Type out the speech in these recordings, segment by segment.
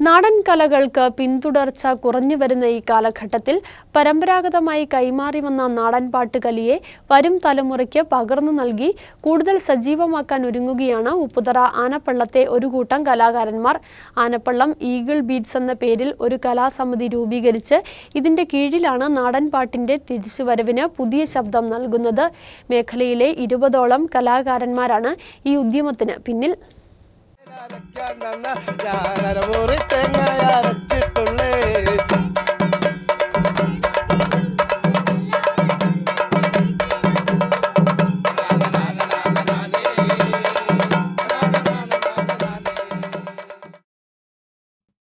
നാടൻ കലകൾക്ക് പിന്തുടർച്ച കുറഞ്ഞു വരുന്ന ഈ കാലഘട്ടത്തിൽ പരമ്പരാഗതമായി കൈമാറി വന്ന നാടൻ പാട്ടുകലിയെ വരും തലമുറയ്ക്ക് പകർന്നു നൽകി കൂടുതൽ സജീവമാക്കാൻ ഒരുങ്ങുകയാണ് ഉപ്പുതറ ആനപ്പള്ളത്തെ ഒരു കൂട്ടം കലാകാരന്മാർ. ആനപ്പള്ളം ഈഗിൾ ബീറ്റ്സ് എന്ന പേരിൽ ഒരു കലാസമിതി രൂപീകരിച്ച് ഇതിന്റെ കീഴിലാണ് നാടൻ പാട്ടിന്റെ തിരിച്ചുവരവിന് പുതിയ ശബ്ദം നൽകുന്നത്. മേഖലയിലെ ഇരുപതോളം കലാകാരന്മാരാണ് ഈ ഉദ്യമത്തിന് പിന്നിൽ. யார் ஒரு தேங்காய்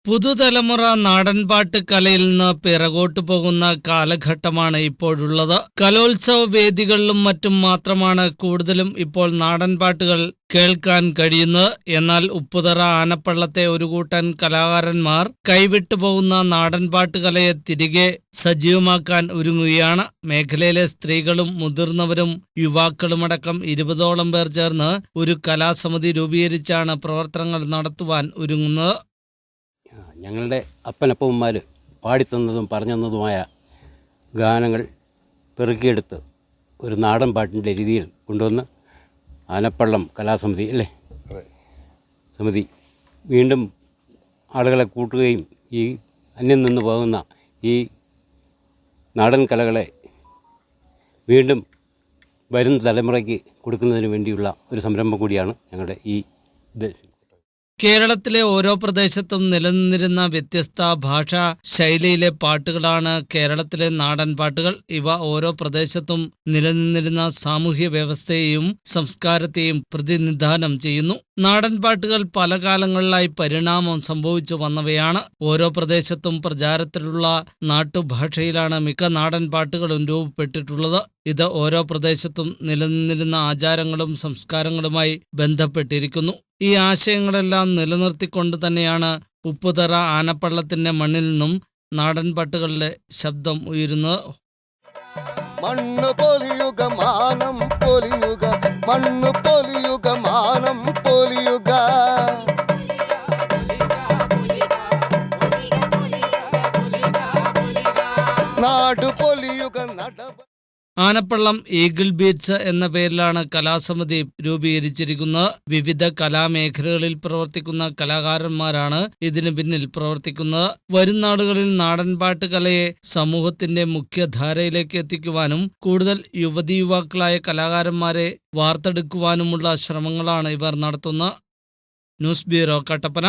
പുതുതലമുറ നാടൻപാട്ട് കലയിൽ നിന്ന് പിറകോട്ട് പോകുന്ന കാലഘട്ടമാണ് ഇപ്പോഴുള്ളത്. കലോത്സവ വേദികളിലും മറ്റും മാത്രമാണ് കൂടുതലും ഇപ്പോൾ നാടൻപാട്ടുകൾ കേൾക്കാൻ കഴിയുന്നത്. എന്നാൽ ഉപ്പുതറ ആനപ്പള്ളത്തെ ഒരു കൂട്ടൻ കലാകാരന്മാർ കൈവിട്ടു പോകുന്ന നാടൻപാട്ട് കലയെ തിരികെ സജീവമാക്കാൻ ഒരുങ്ങുകയാണ്. മേഖലയിലെ സ്ത്രീകളും മുതിർന്നവരും യുവാക്കളുമടക്കം ഇരുപതോളം പേർ ചേർന്ന് ഒരു കലാസമിതി രൂപീകരിച്ചാണ് പ്രവർത്തനങ്ങൾ നടത്തുവാൻ ഒരുങ്ങുന്നത്. ഞങ്ങളുടെ അപ്പനപ്പന്മാർ പാടിത്തന്നതും പറഞ്ഞതുമായ ഗാനങ്ങൾ പെറുക്കിയെടുത്ത് ഒരു നാടൻ പാട്ടിന്റെ രീതിയിൽ കൊണ്ടുവന്ന് ആനപ്പള്ളം കലാസമിതി അല്ലേ? സമിതി വീണ്ടും ആളുകളെ കൂട്ടുകയും ഈ അന്യം നിന്ന് പോകുന്ന ഈ നാടൻ കലകളെ വീണ്ടും വരുന്ന തലമുറയ്ക്ക് കൊടുക്കുന്നതിന് വേണ്ടിയുള്ള ഒരു സംരംഭം കൂടിയാണ് ഞങ്ങളുടെ ഈ ഉദ്ദേശം കേരളത്തിലെ ഓരോ പ്രദേശത്തും നിലനിന്നിരുന്ന വ്യത്യസ്ത ഭാഷാ ശൈലിയിലെ പാട്ടുകളാണ് കേരളത്തിലെ നാടൻ പാട്ടുകൾ. ഇവ ഓരോ പ്രദേശത്തും നിലനിന്നിരുന്ന സാമൂഹ്യ വ്യവസ്ഥയെയും സംസ്കാരത്തെയും പ്രതിനിധാനം ചെയ്യുന്നു. നാടൻ പാട്ടുകൾ പല കാലങ്ങളിലായി പരിണാമം സംഭവിച്ചു വന്നവയാണ്. ഓരോ പ്രദേശത്തും പ്രചാരത്തിലുള്ള നാട്ടുഭാഷയിലാണ് മിക്ക നാടൻ പാട്ടുകളും രൂപപ്പെട്ടിട്ടുള്ളത്. ഇത് ഓരോ പ്രദേശത്തും നിലനിന്നിരുന്ന ആചാരങ്ങളും സംസ്കാരങ്ങളുമായി ബന്ധപ്പെട്ടിരിക്കുന്നു. ഈ ആശയങ്ങളെല്ലാം നിലനിർത്തിക്കൊണ്ട് തന്നെയാണ് ഉപ്പുതറ ആനപ്പള്ളത്തിന്റെ മണ്ണിൽ നിന്നും നാടൻ പാട്ടുകളുടെ ശബ്ദം ഉയരുന്നത്. മണ്ണ് പൊലിയുക മാനം പൊലിയുക മണ്ണ് ആനപ്പള്ളം ഈഗിൾ ബീച്ച് എന്ന പേരിലാണ് കലാസമിതി രൂപീകരിച്ചിരിക്കുന്നത്. വിവിധ കലാമേഖലകളിൽ പ്രവർത്തിക്കുന്ന കലാകാരന്മാരാണ് ഇതിനു പിന്നിൽ പ്രവർത്തിക്കുന്നത്. വരും നാളുകളിൽ നാടൻപാട്ട് കലയെ സമൂഹത്തിന്റെ മുഖ്യധാരയിലേക്ക് എത്തിക്കുവാനും കൂടുതൽ യുവതി യുവാക്കളായ കലാകാരന്മാരെ വാർത്തെടുക്കുവാനുമുള്ള ശ്രമങ്ങളാണ് ഇവർ നടത്തുന്നത്. News bureau Kattappana.